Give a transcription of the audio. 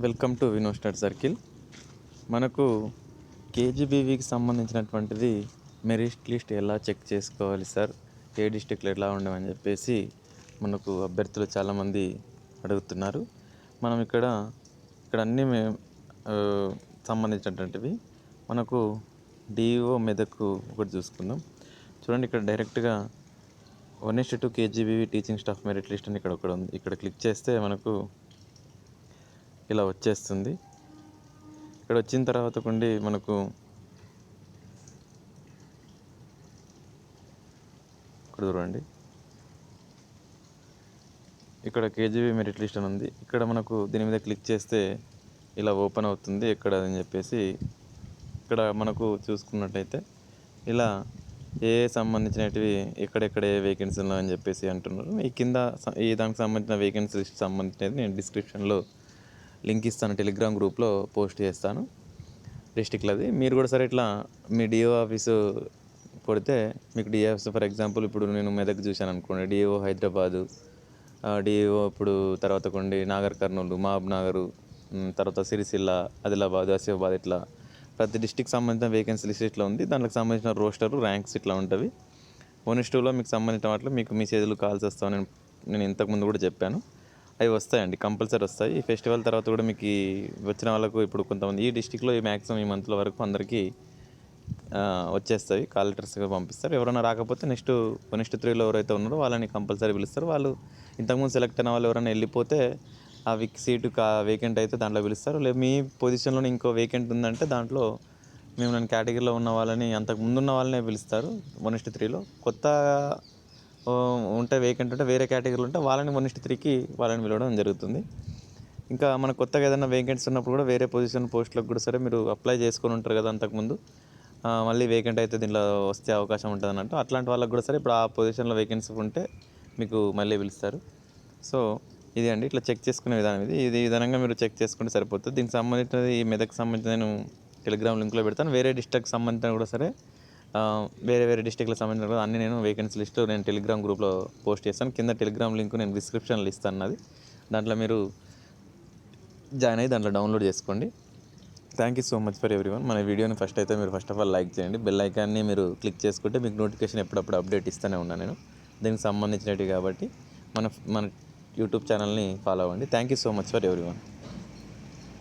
Welcome to వినో circle. మనకు కేజీబీవీకి సంబంధించినటువంటిది మెరిట్ లిస్ట్ ఎలా చెక్ చేసుకోవాలి సార్? ఏ డిస్టిక్లో ఎలా ఉండమని చెప్పేసి మనకు అభ్యర్థులు చాలామంది అడుగుతున్నారు. మనం ఇక్కడ ఇక్కడ అన్నీ మే సంబంధించినటువంటివి మనకు డిఓ మెదక్ ఒకటి చూసుకుందాం. చూడండి ఇక్కడ డైరెక్ట్గా వన్ ఇస్ట్ two KGBV teaching staff merit list అని ఇక్కడ ఒకటి ఉంది. ఇక్కడ క్లిక్ చేస్తే మనకు ఇలా వచ్చేస్తుంది. ఇక్కడ వచ్చిన తర్వాత కొండి మనకు ఇక్కడ చూడండి. ఇక్కడ కేజీబీ మెరిట్ లిస్ట్ అని ఉంది. ఇక్కడ మనకు దీని మీద క్లిక్ చేస్తే ఇలా ఓపెన్ అవుతుంది. ఎక్కడ అని చెప్పేసి ఇక్కడ మనకు చూసుకున్నట్టయితే ఇలా ఏ సంబంధించినవి ఎక్కడెక్కడ ఏ వేకెన్సీ ఉన్నాయని చెప్పేసి అంటున్నారు. ఈ కింద ఈ దానికి సంబంధించిన వేకెన్సీ లిస్ట్ సంబంధించినది నేను డిస్క్రిప్షన్లో లింక్ ఇస్తాను టెలిగ్రామ్ గ్రూప్లో పోస్ట్ చేస్తాను. డిస్టిక్లది మీరు కూడా సరే ఇట్లా మీ డిఓ ఆఫీసు కొడితే మీకు డిఓ ఆఫీస్ ఫర్ ఎగ్జాంపుల్ ఇప్పుడు నేను మెదక్ చూశాను అనుకోండి డిఓ హైదరాబాదు డిఓ ఇప్పుడు తర్వాత కొండి నాగర్ కర్నూలు మహబ్ నగరు తర్వాత సిరిసిల్ల ఆదిలాబాద్ ఆసిఫాబాద్ ఇట్లా ప్రతి డిస్టిక్ సంబంధించిన వేకెన్సీ లిస్ట్ ఇట్లా ఉంది. దానికి సంబంధించిన రోస్టర్ ర్యాంక్స్ ఇట్లా ఉంటుంది వన్ ఇస్ టూలో మీకు సంబంధించిన వాటిలో మీకు మీ కాల్స్ వస్తామని నేను ఇంతకుముందు కూడా చెప్పాను. అవి వస్తాయండి కంపల్సరీ వస్తాయి. ఈ ఫెస్టివల్ తర్వాత కూడా మీకు వచ్చిన వాళ్ళకు ఇప్పుడు కొంతమంది ఈ డిస్టిక్లో ఈ మ్యాక్సిమం ఈ మంత్ల వరకు అందరికీ వచ్చేస్తాయి. కాల్ లెటర్స్గా పంపిస్తారు. ఎవరైనా రాకపోతే నెక్స్ట్ నెక్స్ట్ త్రీలో ఎవరైతే ఉన్నారో వాళ్ళని కంపల్సరీ పిలుస్తారు. వాళ్ళు ఇంతకుముందు సెలెక్ట్ అయిన వాళ్ళు ఎవరైనా వెళ్ళిపోతే ఆ విక్ సీటు కా వేకెంట్ అయితే దాంట్లో పిలుస్తారు. లేదు మీ పొజిషన్లో ఇంకో వేకెంట్ ఉందంటే దాంట్లో మేము నేను కేటగిరీలో ఉన్న వాళ్ళని అంతకు ముందున్న వాళ్ళనే పిలుస్తారు. వన్ ఇస్ట్ త్రీలో. కొత్త ఉంటే వేకెంట్ ఉంటే వేరే కేటగిరీలు ఉంటే వాళ్ళని వన్ ఇస్ట్ త్రీకి వాళ్ళని పిలవడం జరుగుతుంది. ఇంకా మన కొత్తగా ఏదైనా వేకెంట్స్ ఉన్నప్పుడు కూడా వేరే పొజిషన్ పోస్టులకు కూడా సరే మీరు అప్లై చేసుకొని ఉంటారు కదా అంతకుముందు. మళ్ళీ వేకెంట్ అయితే దీనిలో వస్తే అవకాశం ఉంటుంది అన్నట్టు. అట్లాంటి వాళ్ళకి కూడా సరే ఇప్పుడు ఆ పొజిషన్లో వేకెన్సీ ఉంటే మీకు మళ్ళీ పిలుస్తారు. సో ఇది అండి. ఇట్లా చెక్ చేసుకునే విధానం ఇది. ఇది విధంగా మీరు చెక్ చేసుకుంటే సరిపోతుంది. దీనికి సంబంధించినది ఈ మెదక్ సంబంధించిన నేను టెలిగ్రామ్ లింక్లో పెడతాను. వేరే డిస్ట్రిక్ట్ సంబంధించిన కూడా సరే వేరే వేరే డిస్ట్రిక్ట్లకు సంబంధించిన కూడా అన్ని నేను వేకెన్సీ లిస్ట్ నేను టెలిగ్రామ్ గ్రూప్లో పోస్ట్ చేస్తాను. కింద టెలిగ్రామ్ లింక్ నేను డిస్క్రిప్షన్లో ఇస్తాను అది దాంట్లో మీరు జాయిన్ అయ్యి దాంట్లో డౌన్లోడ్ చేసుకోండి. Thank you so much for everyone మన వీడియోని ఫస్ట్ అయితే మీరు ఫస్ట్ ఆఫ్ ఆల్ లైక్ చేయండి. బెల్ ఐకాన్ని మీరు క్లిక్ చేసుకుంటే మీకు నోటిఫికేషన్ ఎప్పుడప్పుడు అప్డేట్ ఇస్తూనే ఉన్నాను నేను. దీనికి సంబంధించినవి కాబట్టి మన మన యూట్యూబ్ ఛానల్ని ఫాలో అవ్వండి. Thank you so much for everyone